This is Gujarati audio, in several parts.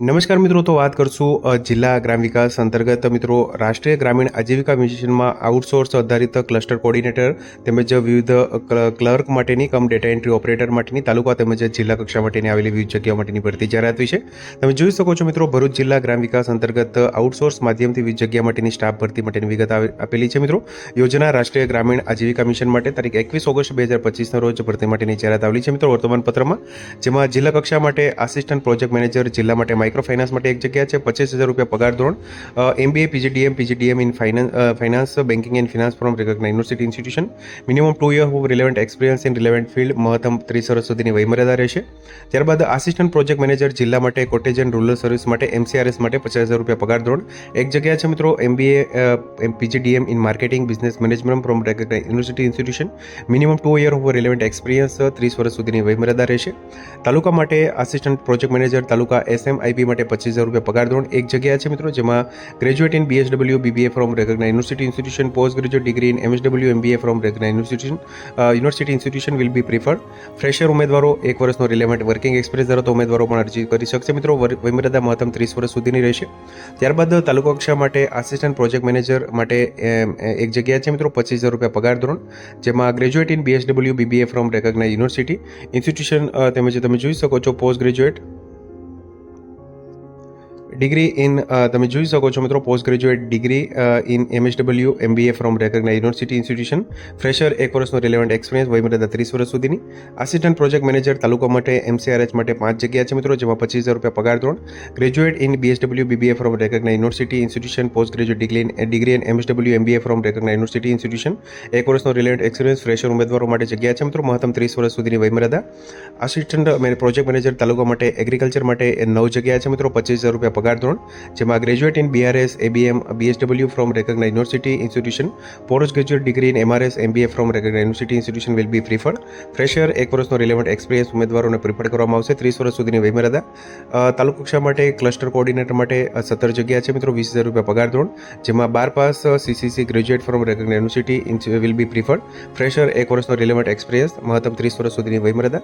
નમસ્કાર મિત્રો, તો વાત કરશું જિલ્લા ગ્રામ વિકાસ અંતર્ગત. મિત્રો, રાષ્ટ્રીય ગ્રામીણ આજીવિકા મિશનમાં આઉટસોર્સ આધારિત ક્લસ્ટર કોર્ડિનેટર તેમજ વિવિધ ક્લ- ક્લર્ક માટેની કમ ડેટા એન્ટ્રી ઓપરેટર માટેની તાલુકા તેમજ જિલ્લા કક્ષા માટેની આવેલી વિવિધ જગ્યાઓ માટેની ભરતી જાહેરાત વિશે તમે જોઈ શકો છો મિત્રો, ભરૂચ જિલ્લા ગ્રામ વિકાસ અંતર્ગત આઉટસોર્સ માધ્યમથી વિવિધ જગ્યા માટેની સ્ટાફ ભરતી માટેની વિગત આપેલી છે મિત્રો. યોજના રાષ્ટ્રીય ગ્રામીણ આજીવિકા મિશન માટે તારીખ એકવીસ ઓગસ્ટ બે હજાર પચીસના રોજ ભરતી માટેની જાહેરાત આવેલી છે મિત્રો વર્તમાન પત્રમાં જેમાં જિલ્લા કક્ષા માટે આસિસ્ટન્ટ પ્રોજેક્ટ મેનેજર, જિલ્લા માટે માઇક્રો ફાઇનાન્સ માટે એક જગ્યા છે, પચીસ હજાર રૂપિયા પગાર ધોરણ. MBA PGDM PGDM in finance finance banking and finance from recognize university institution minimum two year of relevant experience in relevant field મહત્તમ ત્રીસ વર્ષ સુધીની વયમર્યાદા રહેશે. ત્યારબાદ આસિસ્ટન્ટ પ્રોજેક્ટ મેનેજર જિલ્લા માટે કોટેજન રૂરલ સર્વિસ માટે એમસીઆરએસ માટે પચાસ હજાર રૂપિયા પગાર ધોરણ. એક જગ્યા છે મિત્રો MBA PGDM in marketing business management from recognize university institution minimum two year of relevant experience ત્રીસ વર્ષ સુધીની વયમર્યાદા રહેશે. તાલુકા માટે assistant project manager taluka SMIP માટે પચીસ હજાર રૂપિયા પગાર ધોરણ એક જગ્યા છે મિત્રો, જેમાં graduate in BSW BBA from recognize university institution post graduate degree in MSW MBA from recognize university university institution will be preferred fresher ઉમેદવારો એક વર્ષનો રિલેવન્ટ વર્કિંગ એક્સપિરિયન્સ ધરાવતા ઉમેદવારો પણ અરજી કરી શકશે મિત્રો. વયમર્યાદા મહત્તમ ત્રીસ વર્ષ સુધીની રહેશે. ત્યારબાદ તાલુકા કક્ષા માટે આસિસ્ટન્ટ પ્રોજેક્ટ મેનેજર માટે એક જગ્યા છે મિત્રો, પચીસ હજાર રૂપિયા પગાર ધોરણ, જેમાં graduate in BSW BBA from recognize university institution તેમજ તમે જોઈ શકો છો પોસ્ટ ગ્રેજ્યુએટ ડિગ્રી ઇન તમે જોઈ શકો છો મિત્રો post graduate degree in MSW MBA from recognize university institution fresher એક વર્ષનો રિલેવન્ટ એક્સપિરિયન્સ વયમર્યાદા ત્રીસ વર્ષ સુધીની. આસિસ્ટન્ટ પ્રોજેક્ટ મેનેજર તાલુકા માટે એમસીઆરએચ માટે પાંચ જગ્યા છે મિત્રો, જેમાં પચીસ હજાર રૂપિયા પગાર ધોરણ. Graduate in BSW BBA from recognize university institution post graduate degree in degree in MSW MBA from recognize university institution એક વર્ષનો રિલેવન્ટ એક્સપિરિયન્સ ફ્રેશર ઉમેદવારો માટે જગ્યા છે મિત્રો, મહત્તમ ત્રીસ વર્ષ સુધીની વયમર્યાદા આસિસ્ટન્ટ પ્રોજેક્ટ મેનેજર તાલુકા માટે એગ્રીકલ્ચર માટે નવ જગ્યા છે મિત્રો, પચીસ હજાર રૂપિયા પગાર ધોરણ, જેમાં graduate in BRS ABM BSW from recognize university institution post graduate degree in MRS MBA from recognize university institution will be preferred fresher એક વર્ષનો રિલેવન્ટ એક્સપિરિયન્સ ઉમેદવારોને પ્રિફર્ડ કરવામાં આવશે. ત્રીસ વર્ષ સુધીની વયમર્યાદા તાલુકા કક્ષા માટે ક્લસ્ટર કોર્ડિનેટર માટે સત્તર જગ્યા છે મિત્રો, વીસ હજાર રૂપિયા પગાર ધોરણ, જેમાં બાર pass CCC graduate from recognize university will be preferred fresher એક વર્ષનો રિલેવન્ટ એક્સપિરિયન્સ મહત્તમ ત્રીસ વર્ષ સુધીની વયમર્યાદા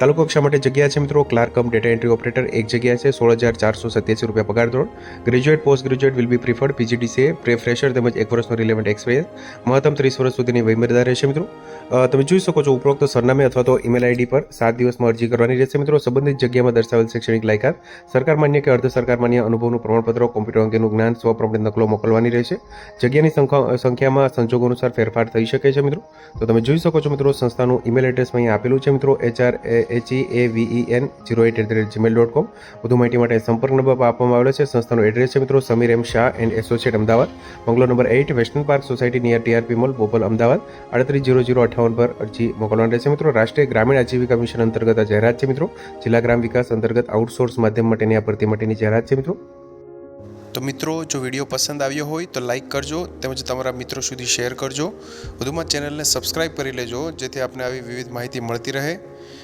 તાલુકા કક્ષા માટે જગ્યા છે મિત્રો clerk cum data entry operator એક જગ્યા છે, સોળ હજાર ચારસો સત્યાસી રૂપિયા પગાર ધોરણ. Graduate post graduate will be preferred PGDCA pre fresher તેમજ એક વર્ષનો રિલેવન્ટ એક્સપિરિયન્સ મહત્તમ ત્રીસ વર્ષ સુધીની વયમર્યાદા રહેશે મિત્રો. તમે જોઈ શકો છો ઉપરોક્ત સરનામે અથવા તો ઈમેલ આઈડી પર સાત દિવસમાં અરજી કરવાની રહેશે મિત્રો. સંબંધિત જગ્યામાં દર્શાવેલ શૈક્ષણિક લાયકાત, સરકાર માન્ય કે અર્ધ સરકાર માન્ય અનુભવનું પ્રમાણપત્ર કોમ્પ્યુટર અંગેનું જ્ઞાન સ્વપ્રમાણિત નકલો મોકલવાની રહેશે. જગ્યાની સંખ્યા સંખ્યામાં સંજોગો અનુસાર ફેરફાર થઈ શકે છે મિત્રો. તો તમે જોઈ શકો છો મિત્રો, સંસ્થાનું ઈમેલ એડ્રેસ અહીં આપેલું છે મિત્રો. HR HE A VE N zero at at the rate Gmail dot com વધુ માહિતી માટે સંપર્ક નંબર પર આપવામાં આવેલો છે. સંસ્થાનો એડ્રેસ છે મિત્રો, Sameer M Shah and associate Ahmedabad. Bungalow number eight western park society near TRP mall Bopal Ahmedabad. આડત્રીસ જીરો જીરો અઠાવન પર અરજી મોકલવાની રહેશે મિત્રો. રાષ્ટ્રીય ગ્રામીણ આજીવિકા મિશન અંતર્ગત આ જાહેરાત છે મિત્રો. જિલ્લા ગ્રામ વિકાસ અંતર્ગત આઉટસોર્સ માધ્યમ માટેની આ ભરતી માટેની જાહેરાત છે મિત્રો. તો મિત્રો, જો વીડિયો પસંદ આવ્યો હોય તો લાઇક કરજો તેમજ તમારા મિત્રો સુધી શેર કરજો. વધુમાં ચેનલને સબસ્ક્રાઇબ કરી લેજો જેથી આપને આવી વિવિધ માહિતી મળતી રહે.